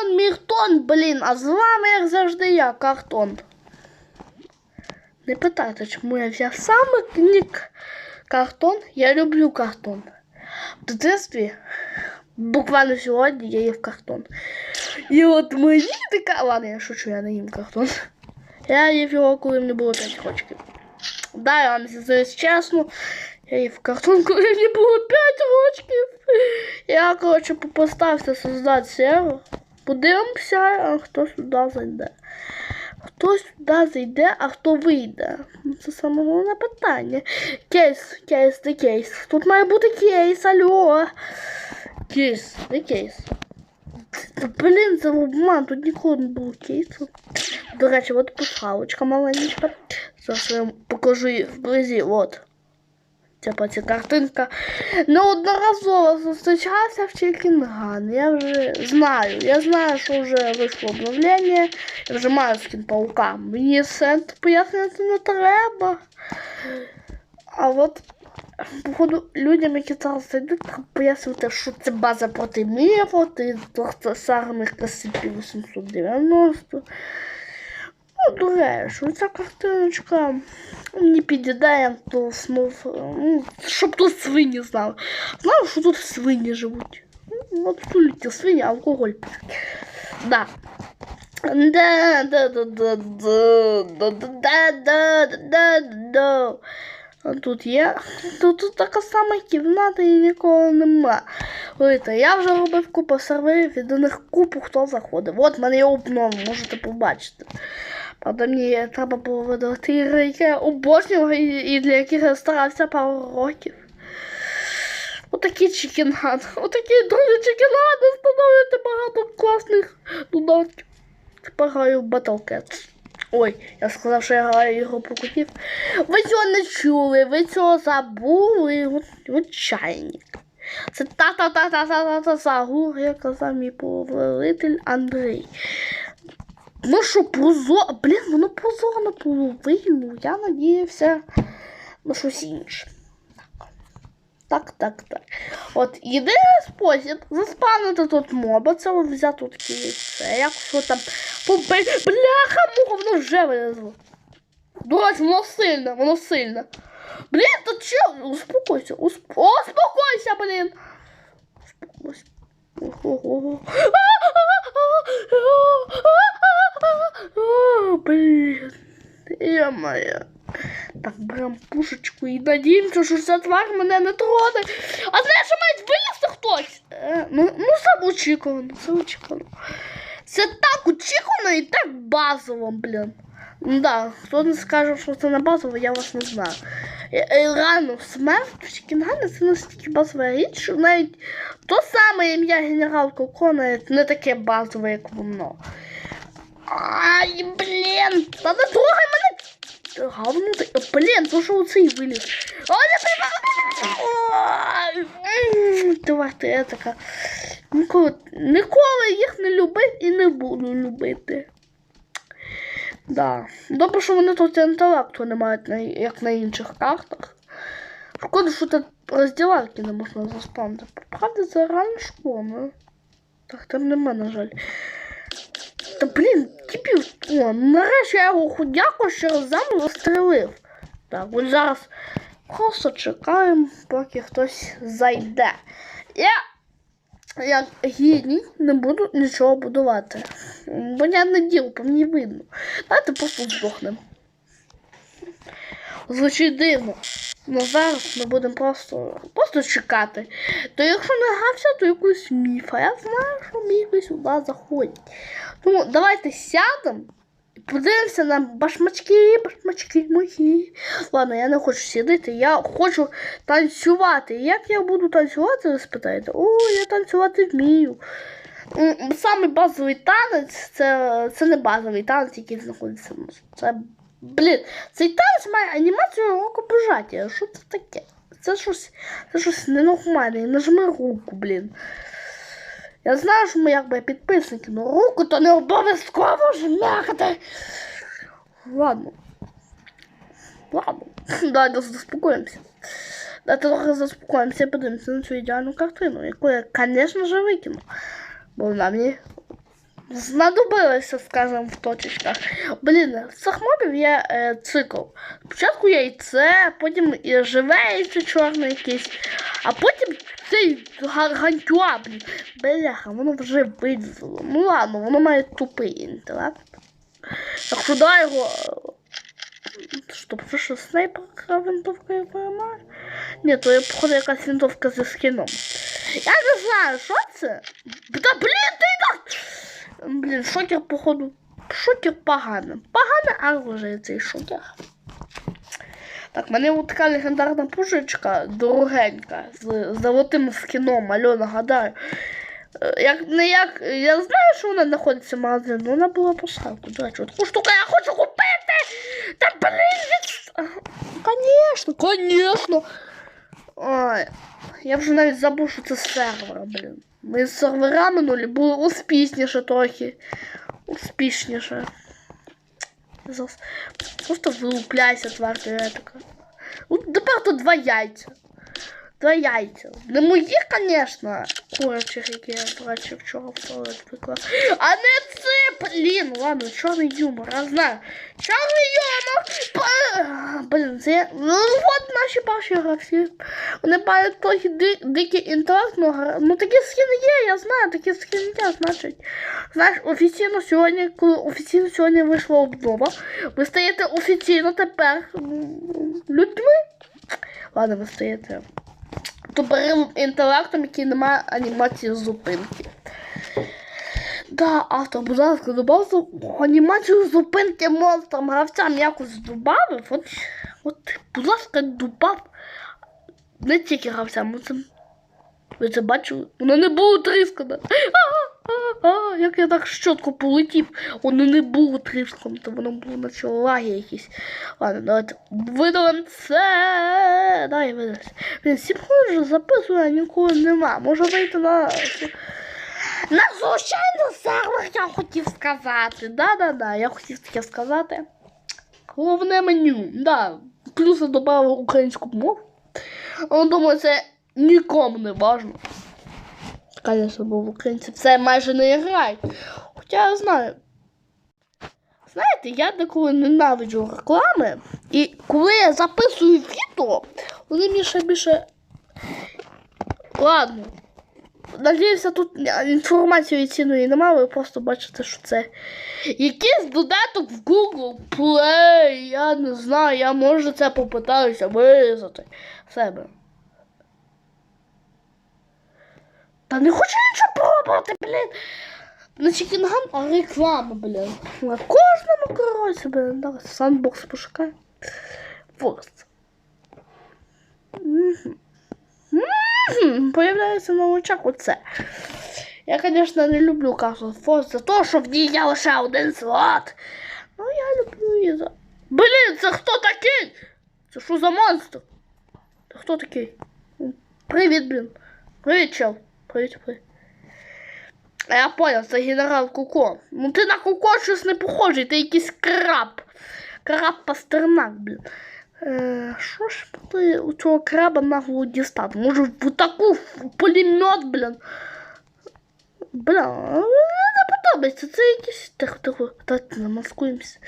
Картон, Міртон, блін, а з вами, як завжди, я, картон. Не питайте, чому я взяв саме нік картон. Я люблю картон. В дитинстві, буквально сьогодні, я їв картон. І от мені така. Ладно, я шучу, я не їм картон. Я їв його, коли мені було 5 років. Да, я вам зізнаюсь чесно. Я їв картон, коли мені було 5 років. Я, коротше, поставився создати сервер. Подивимося, хто сюди зайде. Хто сюди зайде, а хто вийде? Ну, Це саме головне питання. Кейс, кейс, де кейс. Тут має бути кейс, алло. Кейс, де кейс? Блін, це обман, тут ніколи не було кейсу. До речі, от пасхалочка маленька. Зараз я вам покажу її вблизі, от. Типа ця картинка. Неодноразово зустрічався в Чекінган. Я вже знаю. Я знаю, що вже вийшло обновлення. Я вже маю скін паука. Мені все пояснювати не треба. А от, походу, людям, які зараз зайдуть, треба пояснювати, що це база проти міру, ти тобто самих касипів 890. Ну, до речі, ця картиночка підійде, як то снов, ну, щоб тут свині знали. Знав, що тут свині живуть. Ну, от тут свині, алкоголь п'ють. Да. Да, да, да, да, да, да, да, да, да, да. А тут є. Тут, тут така сама кімната і нікого нема. Видите, я вже робив купу серверів, і до них купу хто заходив. От мене є обнова, можете побачити. Правда, мені треба було видати ігри, які я обожнював і, для яких я старався пару років. Отакі чекінган. Отакі друзі чекінгани встановлюєте багато класних додатків. Тепер граю в Battlecat. Ой, я сказав, що я граю ігру про. Ви цього не чули, ви цього забули. От, от чайник. Це та-та-та-та-та-та загур, як казав мій повелитель Андрій. Ну що, прозоро, блін, воно прозоро наполовину. Я надіявся на щось інше. Так, так, так. От єдиний спосіб заспавнити тут моба, це от взяти яйце. Як що там побити. Бляха, муха, воно вже вилезло. Дось, воно сильне, воно сильне. Блін, то че? Успокойся, усп... успокойся, блін. Успокойся. Блін. Я моя. Так, берем пушечку і надіємося, що ця тварь мене не троне. А знаєш, що мають вилізти хтось? Е, ну, ну, це очікувано, це очікувано. Це так очікувано і так базово, блін. Ну да, хто не скаже, що це не базово, я вас не знаю. Реально, смерть в Чікінгане це настільки базова річ, що навіть то саме ім'я генерал Коко навіть не таке базове, як воно. Ай, блін, та не трогай мене! Говно ти. Блін, то що оцей виліз. О, не! Тварь ти така. Ніколи, ніколи їх не любив і не буду любити. Да. Добре, що вони тут інтелекту не мають, як на інших картах. Шкода, що тут розділарки не можна заспавнити. Правда, це реально шкода. Так, там нема, на жаль. Та блін, типів. О, нарешті я його худяко через землю застрелив. Так, от зараз просто чекаємо, поки хтось зайде. Я, як гідні не буду нічого будувати. Бо я не діл, по мені видно. Давайте просто здохнемо. Звучить дивно. Ну зараз ми будемо просто, просто чекати. То якщо не грався, то якусь міф. А я знаю, що міфи сюди заходять. Тому давайте сядемо подивимося на башмачки, башмачки мої. Ладно, я не хочу сидіти, я хочу танцювати. Як я буду танцювати, ви спитаєте? О, я танцювати вмію. Самий базовий танець це, це не базовий танець, який знаходиться. нас. Це, блін, цей танець має анімацію рукопожаття. Що це таке? Це щось, це щось ненормальне. Нажми руку, блін. Я знаю, що ми якби підписники, але руку то не обов'язково жмякати. Ладно. Ладно. Давайте заспокоїмося. Давайте трохи заспокоїмося і подивимося на цю ідеальну картину, яку я, звісно ж, викину. Бо вона мені знадобилося, скажімо, в точечках. Блін, з цих мобів є е, цикл. Спочатку яйце, потім і живе яйце чорне якесь, а потім цей гаргантюа, блін. Бляха, воно вже видзвело. Ну ладно, воно має тупий інтелект. Так дай його. Стоп, це що снайперка винтовка я перемагає? Ні, то є, походу, якась винтовка зі скином. Я не знаю, що це? Та блін, ти так. Блін, шокер, походу. Шокер поганий. Але вже цей шокер. Так, в мене от така легендарна пушечка дорогенька з золотим скіном, алло, нагадаю. Е, Як не як. Я знаю, що вона знаходиться в магазині, але вона була поставку. До речі, таку штуку я хочу купити! Та блін. Конечно, конечно. Ой, я вже навіть забув, що це сервер, блін. Ми з сервера минулі були успішніше трохи. Успішніше. Зараз Просто вылупляйся, тварь така. Ну, тепер тут два яйця. Два яйця. Не мої, звісно, курчих, які я бачив. А не це, блін, ладно, чорний юмор, я знаю. Чорний юмор! Блін, це, ну от наші перші гравці. Вони мають трохи ди, дикий інтелект, ну, гра- ну такі скини є, я знаю, такі скини є, значить. Знаєш, офіційно сьогодні, коли офіційно сьогодні вийшла обнова, ви стаєте офіційно тепер людьми. Ладно, ви стаєте тупорим інтелектом, який не має анімації зупинки. Да, автор, будь ласка, добавте анімацію зупинки монстрам гравцям якось добавив. От, от, будь ласка, добав. Не тільки гравцям, це. Ви це бачили? Воно не було тріскане. А, як я так щотко полетів, воно не було тріском, то воно було наче лаги якісь. Ладно, давайте видалимо це. Дай. Блін, сім хвилин вже записую, а нікого нема. Може вийти на. На звичайно сервер я хотів сказати. Да-да-да, я хотів таке сказати. Головне меню. Да. Плюс я додав українську мову. Але думаю, це нікому не важно. Звісно, бо в українці це майже не грають. Хоча я знаю. Знаєте, я деколи ненавиджу реклами, і коли я записую відео, вони мені ще більше. Ладно. Надіюся, тут інформації цінної немає, ви просто бачите, що це якийсь додаток в Google Play. Я не знаю, я може це попитаюся вирізати в себе. Та не хочу нічого пробувати, блін. На Чікінган, а реклама, блін. На кожному коротше, блін. Давай сандбокс пошукай. Форест. Мгм. Мгм. Появляється на очах оце. Я, звісно, не люблю карту Форест за те, що в ній є лише один слот. Ну, я люблю її за. Блін, це хто такий? Це що за монстр? Це хто такий? Привіт, блін. Привіт, чел. Привіт, привіт. Я понял, це генерал Куко. Ну ти на Куко щось не похожий, ти якийсь краб. Краб Пастернак, блін. Е, Що ж ти у цього краба нагло дістати? Може в таку пулемет, блін. Бля, не подобається. Це якийсь тихо, тихо, давайте замаскуємося.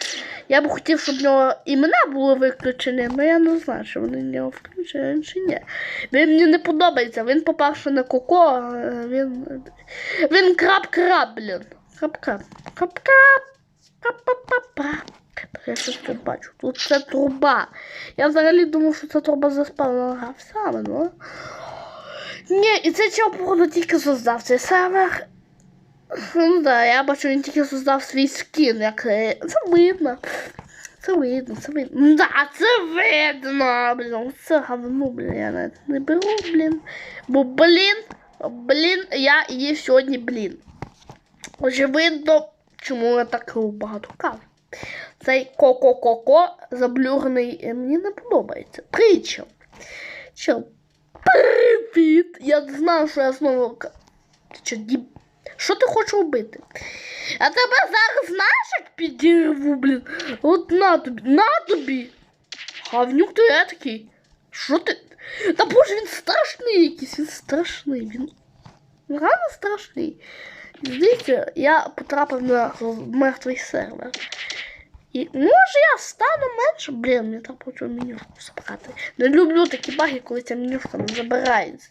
Я б хотів, щоб в нього імена були виключені, але я не знаю, чи вони в нього включені чи ні. Він мені не подобається. Він, по-перше, не коко, він. Він краб-краб, блін. Краб-краб. Краб-краб. Краб-па-па-па. Так я щось тут бачу. Тут це труба. Я взагалі думав, що це труба заспала гравцями, ну. Ні, і це чого, походу, тільки создав цей сервер. Ну да, я бачу, він тільки создав свій скін, як е, це видно. Це видно, це видно. Да, це видно, блін. Це говно, блін, я навіть не беру, блін. Бо, блін, блін, я їв сьогодні, блін. Очевидно, чому я так багато кажу. Цей ко-ко-ко-ко заблюрений е, мені не подобається. Причем. Чел. Привіт! Я знаю, що я знову. Ти що, діб... Що ти хочеш робити? Я тебе зараз знаєш, як підірву, блін. От на тобі, на тобі. Гавнюк ти такий. Що ти? Та боже, він страшний якийсь, він страшний. Він реально страшний. Здається, я потрапив на мертвий сервер. І може я стану менше. Блін, мені треба цю менюшку забрати. Не люблю такі баги, коли ця менюшка не забирається.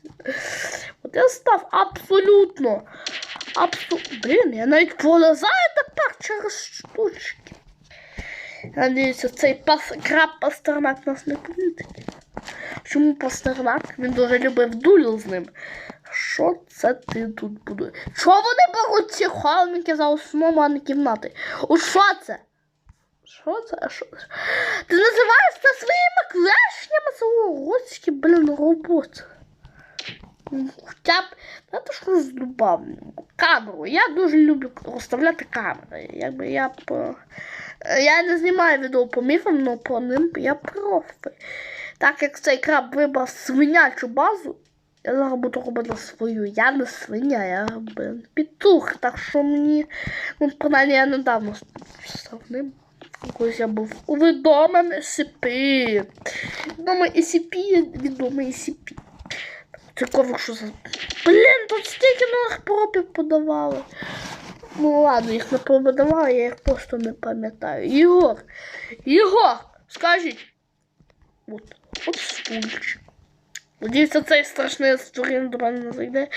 От я став абсолютно. Абсолютно. Блін, я навіть пролазаю тепер через штучки. Надіюся, цей пас краб Пастернак нас не помітить. Чому Пастернак? Він дуже любив дулю з ним. Що це ти тут будуєш? Чого вони беруть ці холмики за основу, а не кімнати? У що це? Що це? Що? Ти називаєш це своїми клешнями Це блін, робот. М, Хоча б, знаєте, що здобав? Камеру. Я дуже люблю розставляти камери. Якби я е, Я не знімаю відео по міфам, але по ним я профи. Так як цей краб вибрав свинячу базу, я зараз буду робити свою. Я не свиня, я блин, петух. Так що мені, ну, принаймні, я недавно став ним. Колись я був у відомим SCP. Відомий SCP, відомий SCP. Ковик, що за. Блін, тут стільки нових пропів подавали. Ну ладно, їх не подавали, я їх просто не пам'ятаю. Ігор! Ігор! Скажіть! От, от стульчик. Надіюся, цей страшний створінь до мене не зайде.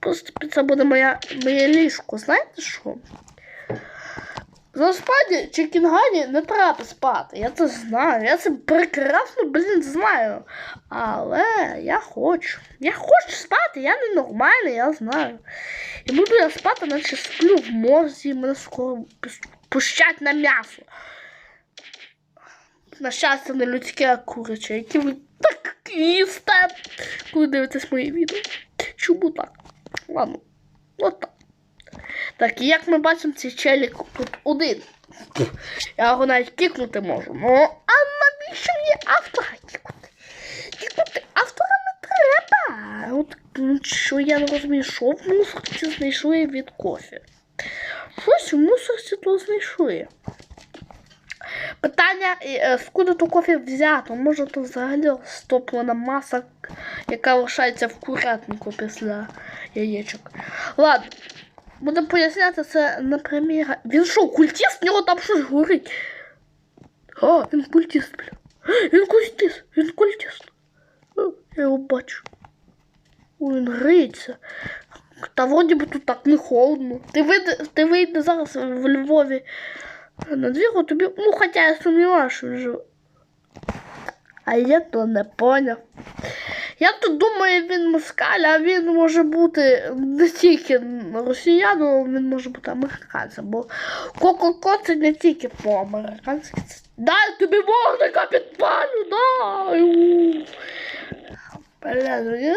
Просто це буде моя, моє ліжко. Знаєте що? Насправді Чекінгані не треба спати. Я це знаю. Я це прекрасно, блін, знаю. Але я хочу. Я хочу спати, я ненормальний, я знаю. І буду я спати, наче сплю в морзі, мене скоро пущать на м'ясо. На щастя, не людське, куряче, які ви так їсте, коли дивитесь мої відео. Чому так? Ладно, от так. Так, і як ми бачимо, цей челік тут один. Я його навіть кікнути можу. Ну, а навіщо мені автора кікнути? Кікнути автора не треба. От ну, що я не розумію, що в мусорці знайшли від кофі. Щось в мусорці то знайшли. Питання, е, скуди то кофе взято? Може, то взагалі стоплена маса, яка лишається в курятнику після яєчок. Ладно, будемо поясняти це на примірі. Він що, культіст? В нього там щось горить. А, він культіст, бля. Він культіст, він культіст. Я його бачу. Він гриється. Та вроді би тут так не холодно. Ти вийде, ти вийде зараз в Львові на двіру тобі. Ну, хоча я сумніваюся, живе. А я то не поняв. Я тут думаю, він москаль, а він може бути не тільки росіянином, він може бути американцем, бо Коко-ко це не тільки по-американськи. Дай тобі вогника підпалю, дай! Бля, ну я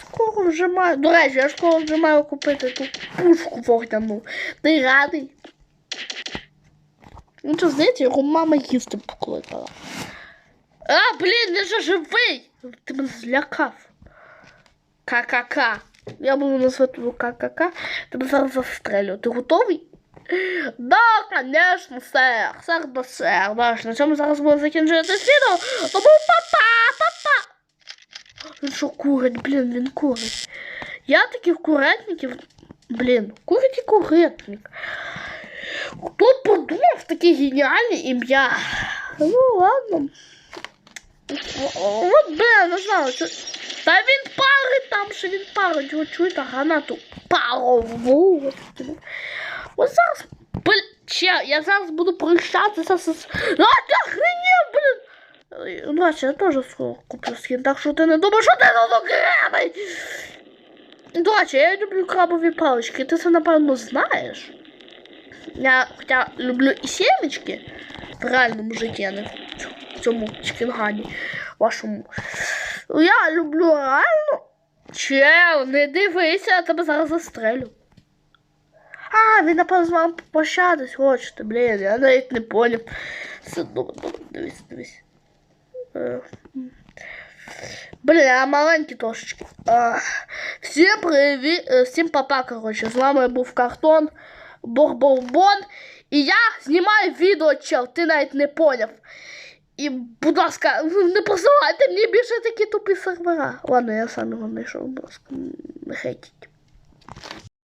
скоро вже маю. До речі, я скоро вже маю купити ту пушку вогняну. Ти радий? Ну, що, знаєте, його мама їсти покликала. А, блін, він же живий! Ти мене злякав. ККК. Я буду назвати його ККК. Тебе зараз застрелю. Ти готовий? Да, конечно, сер. Сер да сер. Да, на цьому зараз буде закінчити відео. Тому папа, папа. Він що курить, блін, він курить. Я таких курятників, блін, курить і курятник. Хто подумав таке геніальне ім'я? Ну ладно. От, блин, не знаю, що... Та він парить там, що він парить. Ви чуєте гранату парову. От зараз, блин, ще, я зараз буду прощатися з... А, ти охренів, блин! Ну, я теж скоро куплю скін, так що ти не думаєш, що ти тут окремий! До речі, я люблю крабові палички, ти це, напевно, знаєш. Я хоча люблю і сімечки в реальному житті, а не в цьому чкінгані вашому. Я люблю реально. Чел, не дивися, я тебе зараз застрелю. А, він напевно з вами попрощатись хочете, блін, я навіть не поняв. Все добре, добре, дивись, дивись. Е. Блін, я маленький трошечки. А, всім привіт, е, всім папа, коротше. З вами був картон Борборбон. І я знімаю відео, чел, ти навіть не поняв. І, будь ласка, не посилайте мені більше такі тупі сервера. Ладно, я сам його знайшов, будь ласка, не хейтіть.